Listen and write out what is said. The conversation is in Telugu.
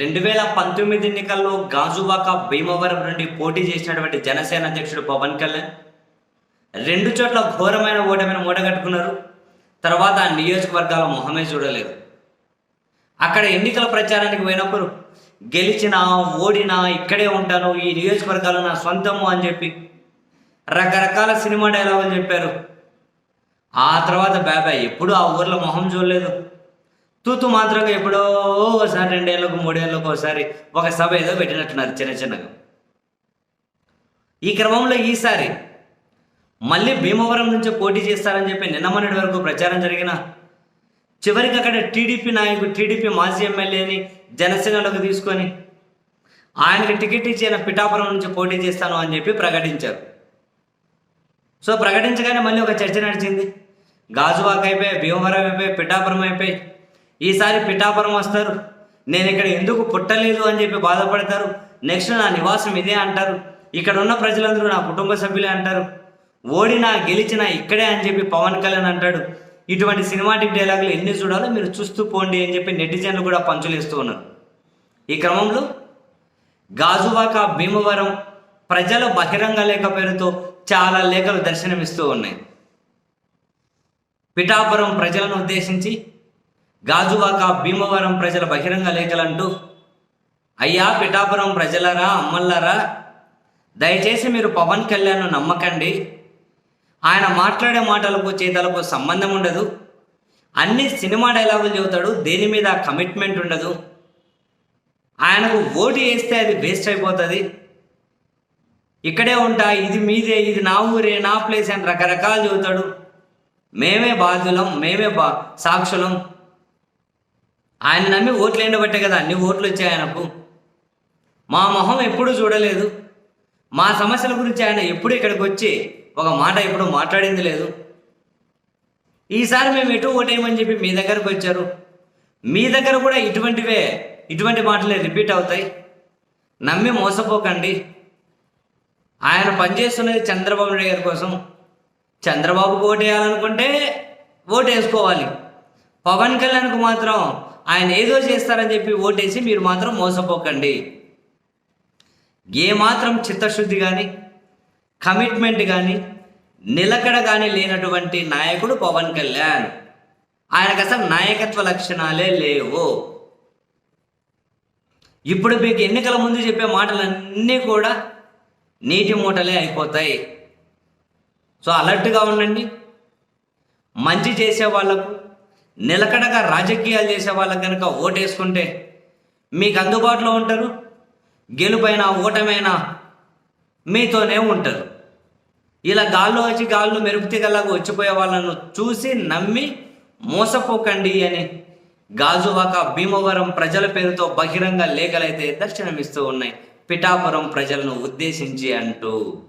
రెండు వేల పంతొమ్మిది ఎన్నికల్లో గాజువాక భీమవరం నుండి పోటీ చేసినటువంటి జనసేన అధ్యక్షుడు పవన్ కళ్యాణ్ రెండు చోట్ల ఘోరమైన ఓటమిని మూడగట్టుకున్నారు తర్వాత ఆ నియోజకవర్గాల మొహమే చూడలేదు. అక్కడ ఎన్నికల ప్రచారానికి పోయినప్పుడు గెలిచినా ఓడినా ఇక్కడే ఉంటాను ఈ నియోజకవర్గాలు నా సొంతము అని చెప్పి రకరకాల సినిమా డైలాగులు చెప్పారు. ఆ తర్వాత బాబాయ్ ఎప్పుడు ఆ ఊర్లో మొహం చూడలేదు. తూతు మాత్రంగా ఎప్పుడో ఒకసారి రెండేళ్ళకు మూడేళ్ళకు ఒకసారి ఒక సభ ఏదో పెట్టినట్టున్నారు చిన్న చిన్నగా. ఈ క్రమంలో ఈసారి మళ్ళీ భీమవరం నుంచి పోటీ చేస్తారని చెప్పి నిన్న మొన్నటి వరకు ప్రచారం జరిగిన చివరికి అక్కడ టీడీపీ నాయకుడు టీడీపీ మాజీ ఎమ్మెల్యేని జనసేనలోకి తీసుకొని ఆయనకి టికెట్ ఇచ్చి ఆయన పిఠాపురం నుంచి పోటీ చేస్తాను అని చెప్పి ప్రకటించారు. సో ప్రకటించగానే మళ్ళీ ఒక చర్చ నడిచింది. గాజువాక్ అయిపోయి భీమవరం అయిపోయి పిఠాపురం అయిపోయి ఈసారి పిఠాపురం వస్తారు. నేను ఇక్కడ ఎందుకు పుట్టలేదు అని చెప్పి బాధపడతారు. నెక్స్ట్ నా నివాసం ఇదే అంటారు. ఇక్కడ ఉన్న ప్రజలందరూ నా కుటుంబ సభ్యులే అంటారు. ఓడినా గెలిచినా ఇక్కడే అని చెప్పి పవన్ కళ్యాణ్ అంటాడు. ఇటువంటి సినిమాటిక్ డైలాగులు ఎన్ని చూడాలో మీరు చూస్తూ పోండి అని చెప్పి నెటిజన్లు కూడా పంచులేస్తూ ఉన్నారు. ఈ క్రమంలో గాజువాక భీమవరం ప్రజల బహిరంగ లేఖ పేరుతో చాలా లేఖలు దర్శనమిస్తూ ఉన్నాయి. పిఠాపురం ప్రజలను ఉద్దేశించి గాజువాక భీమవరం ప్రజల బహిరంగ లేఖలంటూ అయ్యా పిఠాపురం ప్రజలరా అమ్మల్లారా దయచేసి మీరు పవన్ కళ్యాణ్ను నమ్మకండి. ఆయన మాట్లాడే మాటలకు చేతలకు సంబంధం ఉండదు. అన్ని సినిమా డైలాగులు చెబుతాడు దేని మీద కమిట్మెంట్ ఉండదు. ఆయనకు ఓటు వేస్తే అది వేస్ట్ అయిపోతుంది. ఇక్కడే ఉంటా ఇది మీదే ఇది నా ఊరే నా ప్లేస్ అని రకరకాలు చెబుతాడు. మేమే బాధ్యులం మేమే బా సాక్షులం. ఆయన నమ్మి ఓట్లు ఎండబట్టే కదా అన్ని ఓట్లు వచ్చాయి ఆయనకు. మా మొహం ఎప్పుడూ చూడలేదు. మా సమస్యల గురించి ఆయన ఎప్పుడు ఇక్కడికి వచ్చి ఒక మాట ఎప్పుడు మాట్లాడింది లేదు. ఈసారి మేము ఎటు ఓటేయమని చెప్పి మీ దగ్గరకు వచ్చారు. మీ దగ్గర కూడా ఇటువంటివే ఇటువంటి మాటలే రిపీట్ అవుతాయి. నమ్మి మోసపోకండి. ఆయన పనిచేస్తున్నది చంద్రబాబు నాయుడు గారి కోసం. చంద్రబాబుకు ఓటేయాలనుకుంటే వేయాలనుకుంటే ఓటు వేసుకోవాలి పవన్ కళ్యాణ్కు మాత్రం ఆయన ఏదో చేస్తారని చెప్పి ఓటేసి మీరు మాత్రం మోసపోకండి. ఏ మాత్రం చిత్తశుద్ధి కానీ కమిట్మెంట్ కానీ నిలకడ కానీ లేనటువంటి నాయకుడు పవన్ కళ్యాణ్. ఆయనకు అసలు నాయకత్వ లక్షణాలే లేవు. ఇప్పుడు మీకు ఎన్నికల ముందు చెప్పే మాటలన్నీ కూడా నీటి మూటలే అయిపోతాయి. సో అలర్ట్గా ఉండండి. మంచి చేసే వాళ్ళకు నిలకడగా రాజకీయాలు చేసే వాళ్ళకి కనుక ఓటేసుకుంటే మీకు అందుబాటులో ఉంటారు గెలుపైన ఓటమైనా మీతోనే ఉంటారు. ఇలా గాల్లో వచ్చి గాల్లో మెరుపుతీగలాగా వచ్చిపోయే వాళ్ళను చూసి నమ్మి మోసపోకండి అని గాజువాక భీమవరం ప్రజల పేరుతో బహిరంగ లేఖలైతే దర్శనమిస్తూ ఉన్నాయి. పిఠాపురం ప్రజలను ఉద్దేశించి అంటూ.